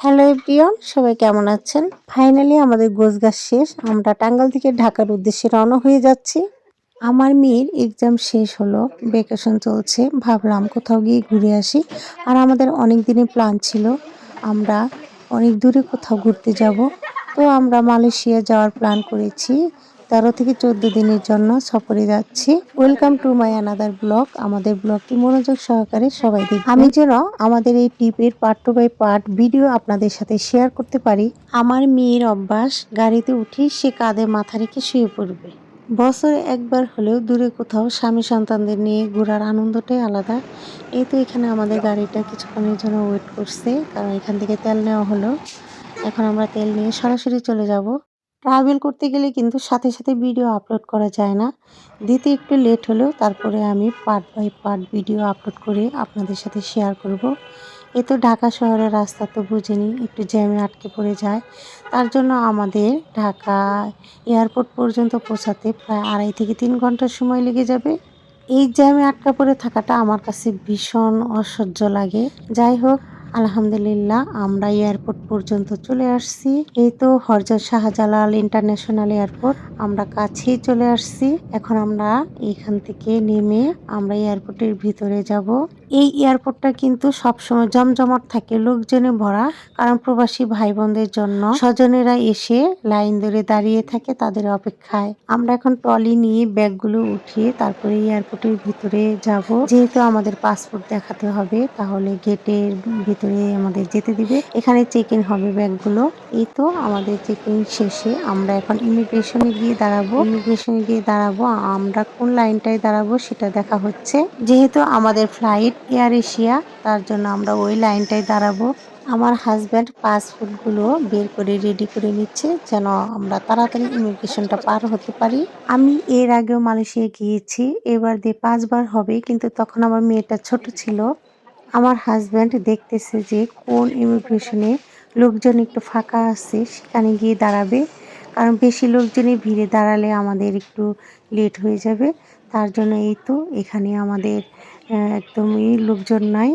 Hello everyone, সবাই কেমন আছেন? ফাইনালি আমাদের গোছ শেষ, আমরা টাঙ্গাল থেকে ঢাকার উদ্দেশ্যে রওনা হয়ে যাচ্ছি। আমার মেয়ের এক্সাম শেষ হলো ভ্যাকেশন চলছে, ভাবলাম কোথাও গিয়ে ঘুরে আসি। আর আমাদের অনেক দিনের প্ল্যান ছিল, আমরা অনেক দূরে কোথাও ঘুরতে যাব। তো আমরা মালয়েশিয়া যাওয়ার প্ল্যান করেছি। তেরো থেকে চোদ্দ দিনের জন্য সফরে যাচ্ছি। Welcome to my another blog আমাদের ব্লগটি মনোযোগ সহকারে সবাই দেখি আমি যেন আমাদের এই ট্রিপের part to by part video আপনাদের সাথে শেয়ার করতে পারি। আমার মেয়ের অভ্যাস, গাড়িতে উঠে সে কাঁধে মাথা রেখে শুয়ে পড়বে। বছরে একবার হলেও দূরে কোথাও স্বামী সন্তানদের নিয়ে ঘোরার আনন্দটাই আলাদা। এই তো এখানে আমাদের গাড়িটা কিছুক্ষণের জন্য ওয়েট করছে, কারণ এখান থেকে তেল নেওয়া হলো। এখন আমরা তেল নিয়ে সরাসরি চলে যাব। ট্রাভেল করতে গেলে কিন্তু সাথে সাথে ভিডিও আপলোড করা যায় না। দিতে একটু লেট হলেও তারপরে আমি part by part video upload করে আপনাদের সাথে শেয়ার করব। এ তো ঢাকা শহরের রাস্তা তো বুঝিনি, একটু জ্যামে আটকে পড়ে যায়। তার জন্য আমাদের ঢাকা এয়ারপোর্ট পর্যন্ত পৌঁছাতে প্রায় আড়াই থেকে তিন ঘণ্টার সময় লেগে যাবে। এই জ্যামে আটকা পড়ে থাকাটা আমার কাছে ভীষণ অসহ্য লাগে। যাই হোক আলহামদুলিল্লাহ, আমরা এয়ারপোর্ট পর্যন্ত চলে আসছি। এই তো হরজত শাহজালাল ইন্টারন্যাশনাল এয়ারপোর্ট। আমরা কাছেই চলে আসছি। এখন আমরা এখান থেকে নেমে আমরা এয়ারপোর্টের ভিতরে যাব। এই এয়ারপোর্টটা কিন্তু সবসময় জমজমাট থাকে, লোকজনে ভরা। কারণ প্রবাসী ভাই বোনদের জন্য স্বজনেরা এসে লাইন ধরে দাঁড়িয়ে থাকে তাদের অপেক্ষায়। আমরা এখন ট্রলি নিয়ে ব্যাগগুলো উঠিয়ে তারপরে এয়ারপোর্টের ভিতরে যাব। যেহেতু আমাদের পাসপোর্ট দেখাতে হবে, তাহলে গেটের ভিতরে আমাদের যেতে দিবে। এখানে চেক ইন হবে ব্যাগগুলো। এই তো আমাদের চেক ইন শেষে আমরা এখন ইমিগ্রেশনে গিয়ে দাঁড়াবো। ইমিগ্রেশনে গিয়ে দাঁড়াবো, আমরা কোন লাইনটায় দাঁড়াবো সেটা দেখা হচ্ছে। যেহেতু আমাদের ফ্লাইট এয়ার এশিয়া তার জন্য আমরা ওই লাইনটায় দাঁড়াবো। আমার হাজব্যান্ড পাসপোর্টগুলো বের করে রেডি করে নিচ্ছে, যেন আমরা তাড়াতাড়ি ইমিগ্রেশনটা পার হতে পারি। আমি এর আগেও মালয়েশিয়া গিয়েছি, এবার দিয়ে পাঁচবার হবে, কিন্তু তখন আমার মেয়েটা ছোট ছিল। আমার হাজব্যান্ড দেখতেছে যে কোন ইমিগ্রেশনে লোকজন একটু ফাঁকা আছে, সেখানে গিয়ে দাঁড়াবে। কারণ বেশি লোকজনই ভিড়ে দাঁড়ালে আমাদের একটু লেট হয়ে যাবে। তার জন্য এই তো এখানে আমাদের একদমই লোকজন নাই।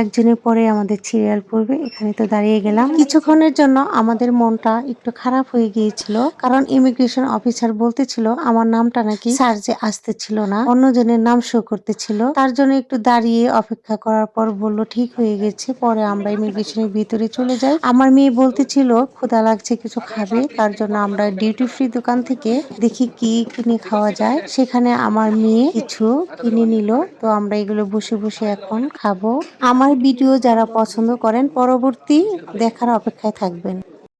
একজনের পরে আমাদের সিরিয়াল পড়বে, এখানে তো দাঁড়িয়ে গেলাম। কিছুক্ষণের জন্য আমাদের মনটা একটু খারাপ হয়ে গিয়েছিল, কারণ ইমিগ্রেশন অফিসার বলতেছিল, আমার নামটা নাকি সার্জে আসতে ছিল না, অন্যজনের নাম শো করতেছিল। তার জন্য একটু দাঁড়িয়ে অপেক্ষা করার পর বলল, ঠিক হয়ে গেছে, পরে আমরা ইমিগ্রেশনের ভিতরে চলে যাই। আমার মেয়ে বলতেছিল ক্ষুদা লাগছে, কিছু খাবে? তার জন্য আমরা ডিউটি ফ্রি দোকান থেকে দেখি কি কিনে খাওয়া যায়। সেখানে আমার মেয়ে কিছু কিনে নিল, তো আমরা এগুলো বসে বসে এখন খাব। আমার ভিডিও যারা পছন্দ করেন পরবর্তী দেখার অপেক্ষায় থাকবেন।